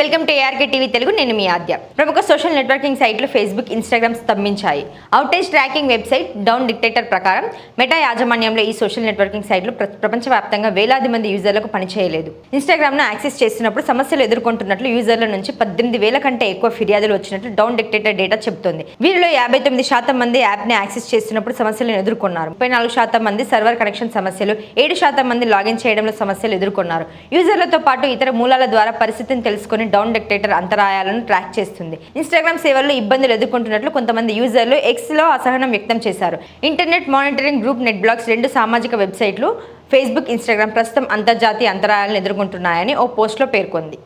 Welcome to ARK TV Telugu. నేను మీ ఆద్య. ప్రముఖ సోషల్ నెట్వర్కింగ్ సైట్లు Facebook Instagram స్తంభించాయి. Outage tracking website down detector ప్రకారం మెటా యాజమాన్యంలో ఈ సోషల్ నెట్వర్కింగ్ సైట్లు ప్రపంచవ్యాప్తంగా వేలాది మంది యూజర్లకు పనిచేయలేదు. ఇన్స్టాగ్రామ్ను యాక్సెస్ చేస్తున్నప్పుడు సమస్యలు ఎదుర్కొంటున్నట్లు యూజర్ల నుంచి పద్దెనిమిది వేల కంటే ఎక్కువ ఫిర్యాదులు వచ్చినట్లు డౌన్ డిక్టేటర్ డేటా చెబుతోంది. వీరిలో యాభై తొమ్మిది శాతం మంది యాప్ని యాక్సెస్ చేస్తున్నప్పుడు సమస్యలను ఎదుర్కొన్నారు. ముప్పై నాలుగు శాతం మంది సర్వర్ కనెక్షన్ సమస్యలు ఏడు శాతం మంది లాగిన్ చేయడంలో సమస్యలు ఎదుర్కొన్నారు. యూజర్లతో పాటు ఇతర మూలాల ద్వారా పరిస్థితిని తెలుసుకు తెలుసుకుని డౌన్ డిక్టేటర్ అంతరాయాలను ట్రాక్ చేస్తుంది. ఇన్స్టాగ్రామ్ సేవల్లో ఇబ్బందులు ఎదుర్కొంటున్నట్లు కొంతమంది యూజర్లు ఎక్స్లో అసహనం వ్యక్తం చేశారు. Internet monitoring group NetBlocks రెండు సామాజిక వెబ్సైట్లు ఫేస్బుక్ ఇన్స్టాగ్రామ్ ప్రస్తుతం అంతర్జాతీయ అంతరాయాలను ఎదుర్కొంటున్నాయని ఓ పోస్ట్లో పేర్కొంది.